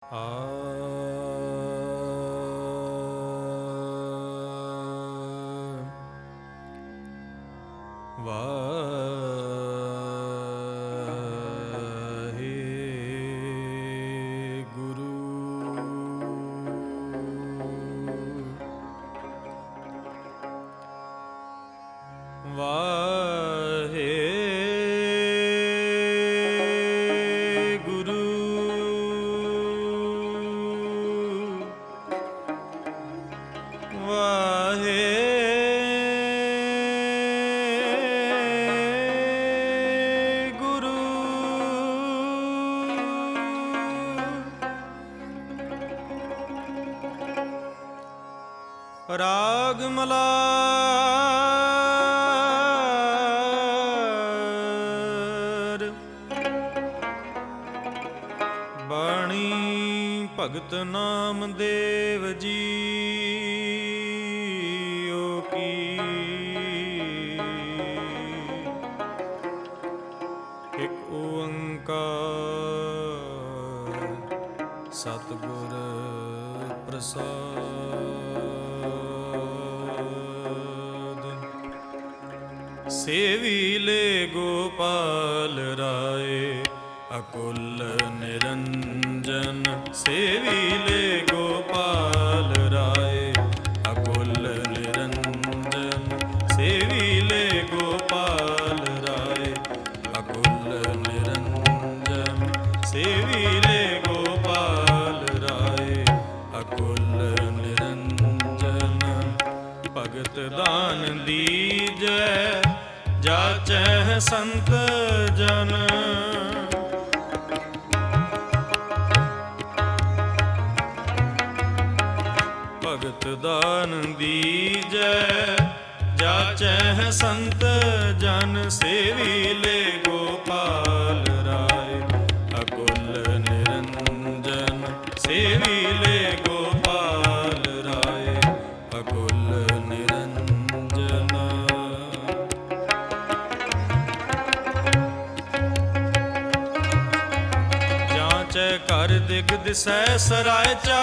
啊 ਰਾਗ ਬਾਣੀ ਭਗਤ ਨਾਮ ਨਾਮਦੇਵ ਜੀਓ ਕੀ। ਇੱਕ ਓੰਕਾਰ ਸਤਿਗੁਰ ਪ੍ਰਸਾਦ। ਸੇਵੀ ਲੈ ਗੋਪਾਲ ਰਾਏ ਅਕੁਲ ਨਿਰੰਜਨ ਸੇਵੀ ਲੈ ਸੰਤ ਜਨ। ਭਗਤ ਦਾਨ ਦੀਜੈ ਜਾਚੈ ਸੰਤ ਦਿਸੈ ਸਰਾਇ ਚਾ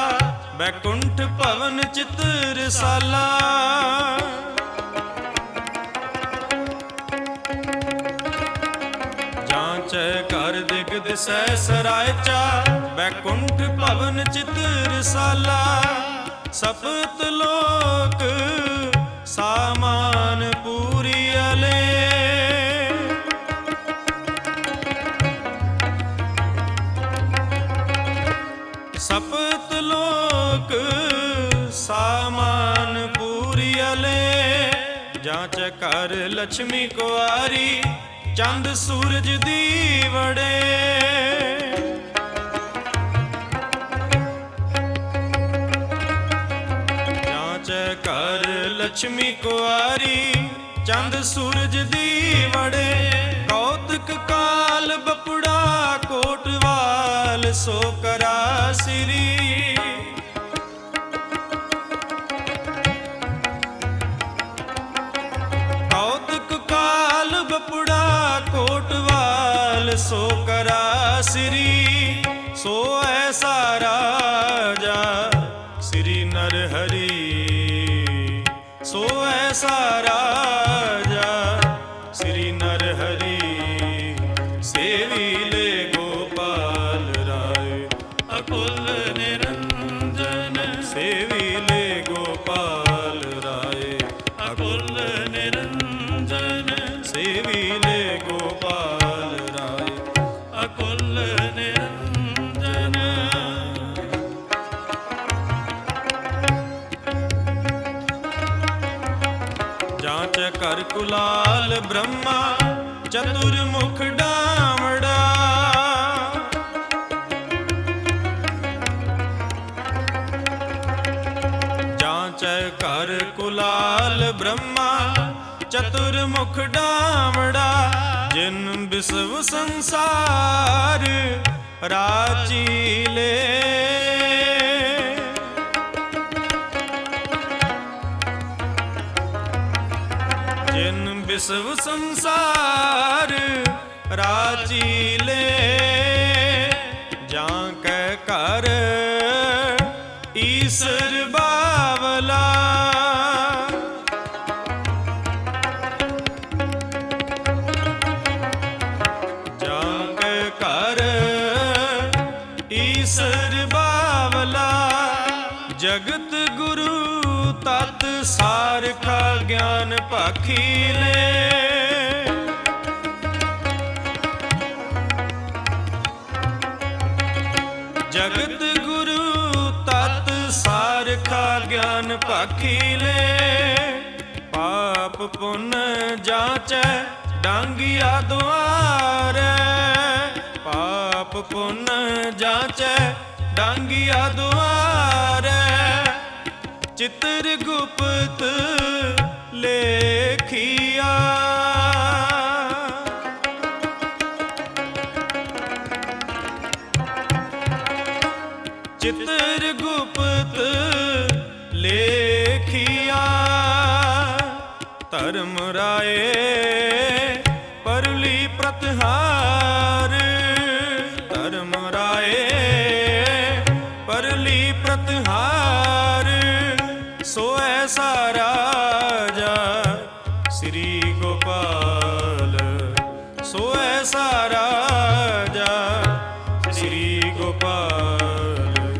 ਬੈਕੁੰਠ ਭਵਨ ਚਿਤ ਰਸਾਲਾ ਜਾਂਚੈ ਕਰ ਦਿਗ ਦਿਸੈ ਸਰਾਇ ਚਾ ਬੈਕੁੰਠ ਭਵਨ ਚਿਤ ਰਸਾਲਾ ਸਪਤ ਲੋਕ ਸਪਤ ਲੋਕ ਸਾਮਾਨ ਪੂਰੀ ਅਲੇ। ਜਾਂਚ ਕਰ ਲక్ష్ਮੀ ਕੁਆਰੀ, ਚੰਦ ਸੂਰਜ ਦੀ ਵੜੇ। ਕਰ ਲక్ష్ਮੀ ਕੁਆਰੀ, ਚੰਦ ਸੂਰਜ ਦੀ ਵੜੇ। ਕੋਟਵਾਲ ਸੋ ਕਰਾ ਸ੍ਰੀ। ਕੌਤਕ ਕਾਲ ਬਪੜਾ ਕੋਟਵਾਲ ਸੋ ਕਰਾ ਸ੍ਰੀ। ਸੋ ਐਸਾ ਰਾਜਾ ਸ੍ਰੀ ਨਰ ਹਰੀ ਸੋ ਐਸਾ ਰਾਜਾ ਅਕੁਲ ਨਿਰੰਜਨ, ਸੇਵੀ ਲੈ ਗੋਪਾਲ ਰਾਏ। ਅਕੁਲ ਨਿਰੰਜਨ, ਸੇਵੀ ਲੈ ਗੋਪਾਲ ਰਾਏ। ਅਕੁਲ ਨਿਰੰਜਨ। ਜਾਂਚ ਕਰ ਕੁਲਾਲ ਬ੍ਰਹਮਾ, ਚਤੁਰ ਜਾਂਚ ਕਰ ਕੁਲਾਲ ਬ੍ਰਹਮਾ, ਚਤੁਰ ਮੁਖ ਡਾਵੜਾ, ਜਿਨ ਬਿਸਵ ਸੰਸਾਰ ਰਾਚੀਲੇ ਜਿਨ ਬਿਸਵ ਸੰਸਾਰ ਰਾਚੀਲੇ ਜਾਂ ਕੈ ਕਰ ਈਸਰ ਬਾਵਲਾ ਗਿਆਨ ਭਾਖੀਲੇ ਜਗਤ ਗੁਰੂ ਤਤ ਸਾਰਖਾ ਗਿਆਨ ਭਾਖੀਲੇ ਪਾਪ ਪੁੰਨ ਜਾਂਚੈ, ਡਾਂਗਿਆ ਦੁਆਰੇ। ਪਾਪ ਪੁੰਨ ਜਾਂਚੈ, ਡਾਂਗਿਆ ਦੁਆਰੇ। ਚਿੱਤਰ ਗੁਪਤ ਲੇਖਿਆ। ਚਿਤਰ ਗੁਪਤ ਲੇਖਿਆ। ਧਰਮ ਰਾਏ ਪਰਲੀ ਪ੍ਰਤਹਾਰ।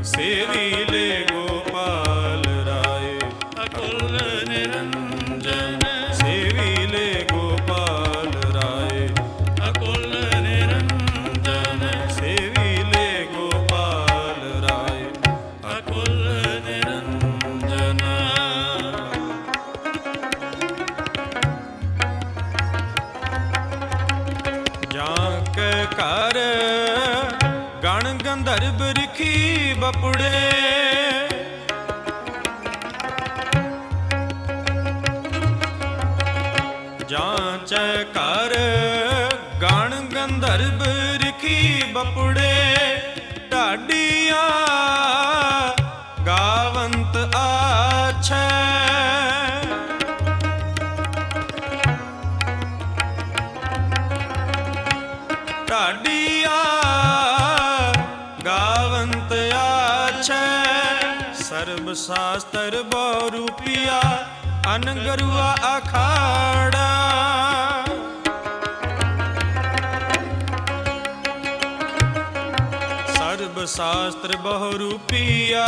ਸੇਵੀ ਗੰਧਰਵ ਬਪੜੇ। ਗਾਵੰਤ ਆਛੈ। ਸਰਬ ਸਾਸਤਰ ਬਹੁ ਰੂਪਿਆ ਅਨਗਰੁਆ ਅਖਾੜਾ। ਸਰਬ ਸਾਸਤਰ ਬਹੁ ਰੂਪਿਆ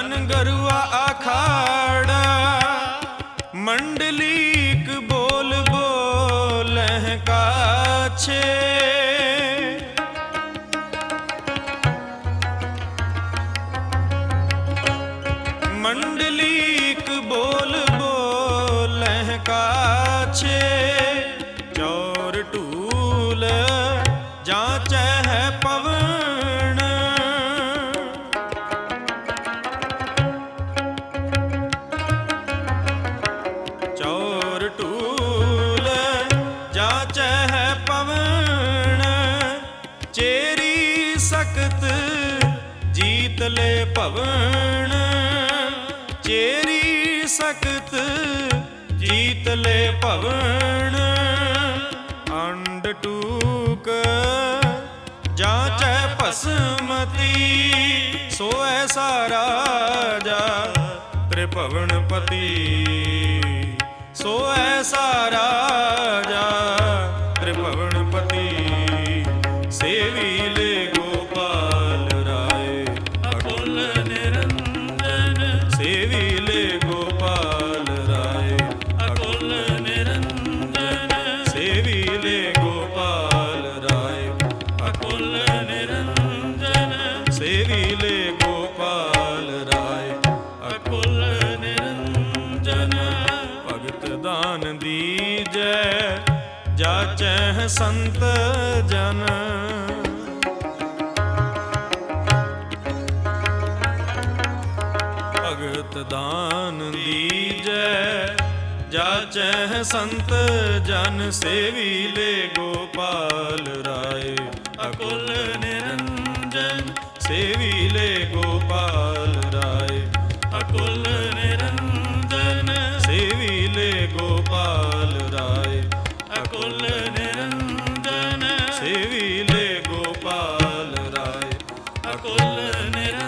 ਅਨਗਰੁਆ ਅਖਾੜਾ। ਮੰਡਲੀਕ ਬੋਲ ਬੋਲਹਿ ਕਾਛੇ। ਮੰਡਲੀਕ ਬੋਲ ਬੋਲਹਿ ਕਾਛੇ ਚੌਰ ਢੂਲ ਜਾਂਚੈ ਹੈ ਪਵਨ। ਚੌਰ ਢੂਲ ਜਾਂਚੈ ਹੈ ਪਵਨ, ਚੇਰੀ ਸਕਤ ਜੀਤ ਲੈ ਭਵਨ ਚੇਰੀ ਸਕਤ ਜੀਤ ਲੈ ਭਵਨ। ਅੰਡ ਟੂਕ ਜਾਂਚੈ ਭਸਮਤੀ ਸੋ ਸਾਰਾ ਜਾ ਤ੍ਰਿਭਵਨ ਪਤੀ। ਸੋ ਸਾਰਾ ਜਾ ਤ੍ਰਿਭਵਨ ਪਤੀ, ਸੇਵੀ ਸੰਤ ਜਨ। ਭਗਤ ਦਾਨ ਦੀਜੈ ਜਾਚੈ ਸੰਤ ਜਨ ਸੇਵੀ ਲੈ ਗੋਪਾਲ ਰਾ ਗੋਪਾਲ ਰਾਏ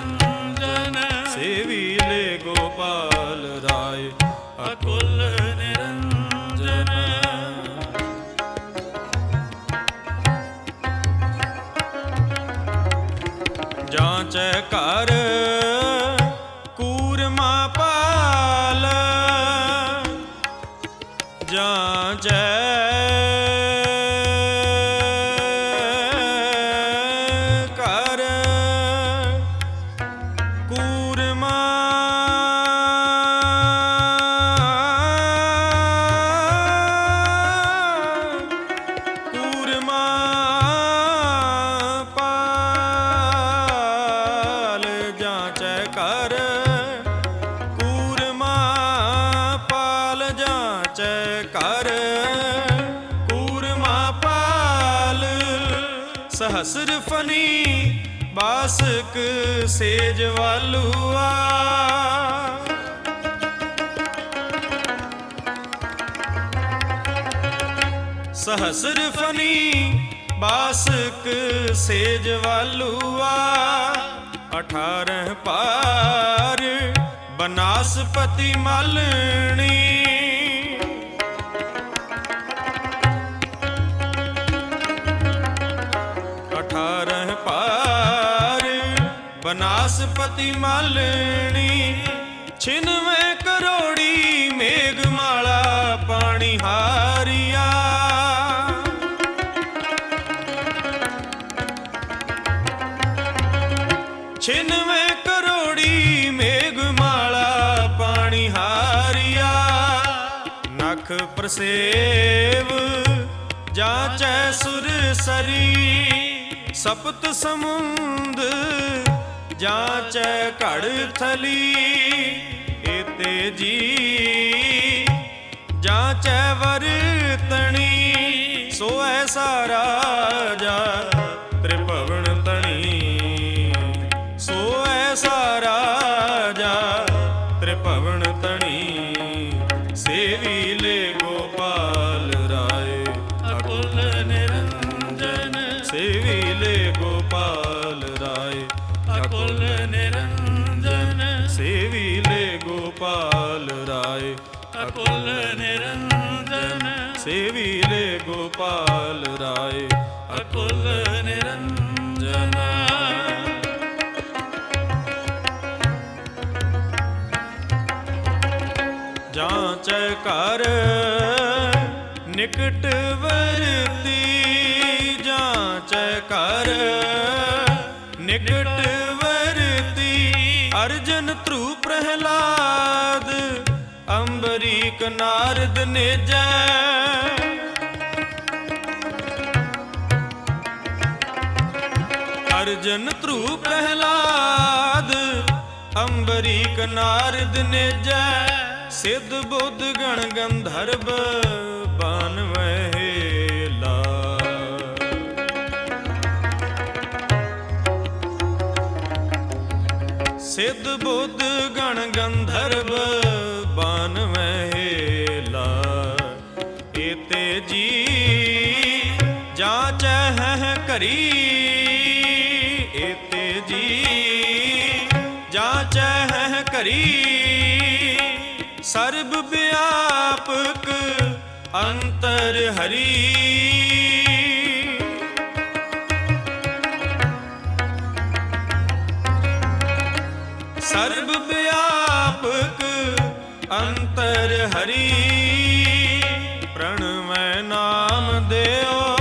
ਬਾਸਕ ਸੇਜ ਵਾਲੂਆ। ਸਹਸਰ ਫਨੀ ਬਾਸਕ ਸੇਜ ਵਾਲੂਆ। 18 ਪਾਰ ਬਨਾਸਪਤੀ ਮਲਣੀ। ਬਨਾਸਪਤੀ ਮਾਲਣੀ, ਛਿਨਵੇਂ ਕਰੋੜੀ, ਮੇਘਮਾਲਾ, ਪਾਣੀ ਹਾਰੀਆ। ਛਿਨਵੇਂ ਕਰੋੜੀ, ਮੇਘਮਾਲਾ, ਪਾਣੀ ਹਾਰੀਆ। ਨਖ ਪ੍ਰਸੇਵ, ਜਾਂਚੈ ਸੁਰ ਸਰੀ, ਸਪਤ ਸਮੁੰਦ ਜਾਂਚੈ ਘੜ ਥਲੀ ਏਤੇ ਜੀ। ਜਾਂਚੈ ਵਰਤਣੀ ਸੋ ਐਸਾ ਰਾਜਾ ਤ੍ਰਿਭਵਨ ਤਣੀ ਸੋ ਐਸਾ ਅਕੁਲ ਨਿਰੰਜਨ ਸੇਵੀ ਲੈ ਗੋਪਾਲ ਰਾਏ ਅਕੁਲ ਨਿਰੰਜਨ ਜਾਂਚੈ ਕਰ ਨਿਕਟ ਵਰਤੀ ਜਾਂਚੈ ਕਰ ਨਿਕਟ ਵਰਤੀ ਅਰਜਨ ਧਰੂ ਪ੍ਰਹਿਲਾਦ ਅੰਬਰੀਕ ਨਾਰਦ ਨੇਜੈ ਅਰਜਨ ਧਰੂ ਪ੍ਰਹਿਲਾਦ ਅੰਬਰੀਕ ਨਾਰਦ ਨੇ ਜੈ। ਸਿੱਧ ਬੁੱਧ ਗਣ ਗੰਧਰਵ ਸਿੱਧ ਬੁੱਧ ਗਣ ਗੰਧਰਵ ਬਾਨ ਮਹਿਲਾ। ਏਤੇ ਜੀ ਜਾਚ ਹੈ ਕਰੀ ਏਤੇ ਜੀ ਜਾਚ ਹੈ ਕਰੀ ਸਰਬ ਵਿਆਪਕ ਅੰਤਰ ਹਰੀ। ਸਰਬ ਵਿਆਪਕ ਅੰਤਰ ਹਰੀ। ਪ੍ਰਣਵੈ ਨਾਮ ਦਿਓ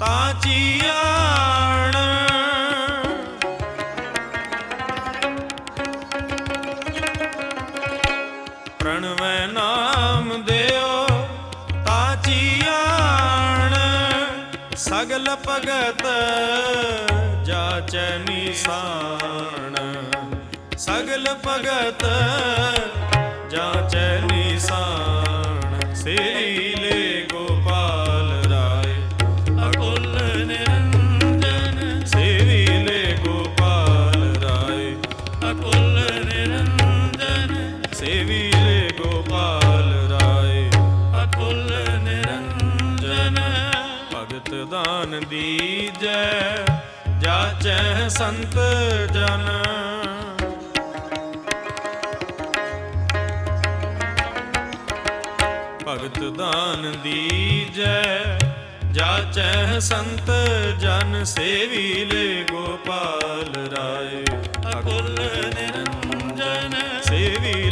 ਤਾਂ ਚੀਆਣ। ਪ੍ਰਣਵੈ ਨਾਮ ਦਿਓ ਤਾਂ ਚੀਆਣ। ਸਗਲ ਭਗਤ ਜਾਚੈ ਨਿਸਾਨ। ਸਗਲ ਭਗਤ ਜਾਚੈ ਨਿਸਾਨ ਸੇਲੇ ਗੋਪਾਲ ਰਾਏ। ਅਕੁਲ ਨਿਰੰਜਨ ਸੇਵੀਲੇ ਗੋਪਾਲ ਰਾਏ। ਅਕੁਲ ਨਿਰੰਜਨ ਸੇਵੀਲੇ ਗੋਪਾਲ ਰਾਏ। ਅਕੁਲ ਨਿਰੰਜਨ ਭਗਤ ਦਾਨ ਦੀਜੈ ਜਾਚੈ ਸੰਤ ਜਨ। ਭਗਤ ਦਾਨ ਦੀਜੈ ਜਾਚੈ ਸੰਤ ਜਨ ਸੇਵੀ ਲੇ ਗੋਪਾਲ ਰਾਏ। ਅਕਲ ਨਿਰੰਜਨ ਸੇਵੀ